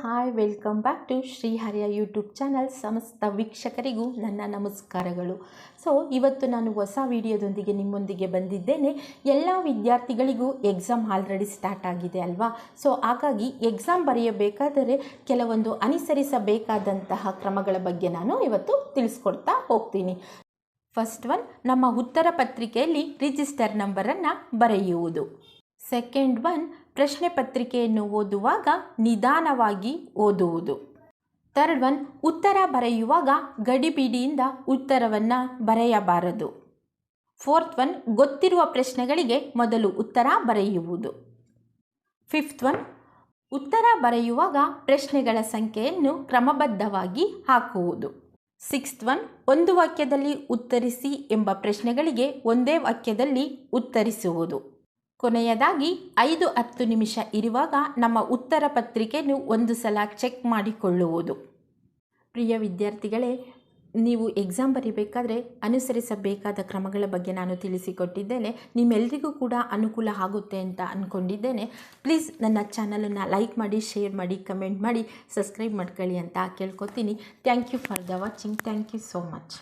Hi, welcome back to ಶ್ರೀಹರಿಯ YouTube channel. ಸಮಸ್ತ ವೀಕ್ಷಕರಿಗೂ ನನ್ನ ನಮಸ್ಕಾರಗಳು. ಸೊ ಇವತ್ತು ನಾನು ಹೊಸ ವಿಡಿಯೋದೊಂದಿಗೆ ನಿಮ್ಮೊಂದಿಗೆ ಬಂದಿದ್ದೇನೆ. ಎಲ್ಲ ವಿದ್ಯಾರ್ಥಿಗಳಿಗೂ ಎಕ್ಸಾಮ್ ಆಲ್ರೆಡಿ ಸ್ಟಾರ್ಟ್ ಆಗಿದೆ ಅಲ್ವಾ? ಸೊ ಹಾಗಾಗಿ ಎಕ್ಸಾಮ್ ಬರೆಯಬೇಕಾದರೆ ಕೆಲವೊಂದು ಅನುಸರಿಸಬೇಕಾದಂತಹ ಕ್ರಮಗಳ ಬಗ್ಗೆ ನಾನು ಇವತ್ತು ತಿಳಿಸ್ಕೊಡ್ತಾ ಹೋಗ್ತೀನಿ. ಫಸ್ಟ್ ಒನ್ ನಮ್ಮ ಉತ್ತರ ಪತ್ರಿಕೆಯಲ್ಲಿ ರಿಜಿಸ್ಟರ್ ನಂಬರನ್ನು ಬರೆಯುವುದು. ಸೆಕೆಂಡ್ ಒನ್ ಪ್ರಶ್ನೆ ಪತ್ರಿಕೆಯನ್ನು ಓದುವಾಗ ನಿಧಾನವಾಗಿ ಓದುವುದು. ಥರ್ಡ್ ಒನ್, ಉತ್ತರ ಬರೆಯುವಾಗ ಗಡಿಬಿಡಿಯಿಂದ ಉತ್ತರವನ್ನು ಬರೆಯಬಾರದು. ಫೋರ್ತ್ ಒನ್, ಗೊತ್ತಿರುವ ಪ್ರಶ್ನೆಗಳಿಗೆ ಮೊದಲು ಉತ್ತರ ಬರೆಯುವುದು. ಫಿಫ್ತ್ ಒನ್, ಉತ್ತರ ಬರೆಯುವಾಗ ಪ್ರಶ್ನೆಗಳ ಸಂಖ್ಯೆಯನ್ನು ಕ್ರಮಬದ್ಧವಾಗಿ ಹಾಕುವುದು. ಸಿಕ್ಸ್ತ್ ಒನ್, ಒಂದು ವಾಕ್ಯದಲ್ಲಿ ಉತ್ತರಿಸಿ ಎಂಬ ಪ್ರಶ್ನೆಗಳಿಗೆ ಒಂದೇ ವಾಕ್ಯದಲ್ಲಿ ಉತ್ತರಿಸುವುದು. ಕೊನೆಯದಾಗಿ ಐದು ಹತ್ತು ನಿಮಿಷ ಇರುವಾಗ ನಮ್ಮ ಉತ್ತರ ಪತ್ರಿಕೆಯನ್ನು ಒಂದು ಸಲ ಚೆಕ್ ಮಾಡಿಕೊಳ್ಳುವುದು. ಪ್ರಿಯ ವಿದ್ಯಾರ್ಥಿಗಳೇ, ನೀವು ಎಕ್ಸಾಮ್ ಬರೀಬೇಕಾದ್ರೆ ಅನುಸರಿಸಬೇಕಾದ ಕ್ರಮಗಳ ಬಗ್ಗೆ ನಾನು ತಿಳಿಸಿಕೊಟ್ಟಿದ್ದೇನೆ. ನಿಮ್ಮೆಲ್ಲರಿಗೂ ಕೂಡ ಅನುಕೂಲ ಆಗುತ್ತೆ ಅಂತ ಅಂದ್ಕೊಂಡಿದ್ದೇನೆ ಪ್ಲೀಸ್ ನನ್ನ ಚಾನಲನ್ನು ಲೈಕ್ ಮಾಡಿ, ಶೇರ್ ಮಾಡಿ, ಕಮೆಂಟ್ ಮಾಡಿ, ಸಬ್ಸ್ಕ್ರೈಬ್ ಮಾಡ್ಕೊಳ್ಳಿ ಅಂತ ಕೇಳ್ಕೊತೀನಿ. Thank you for the watching. Thank you so much.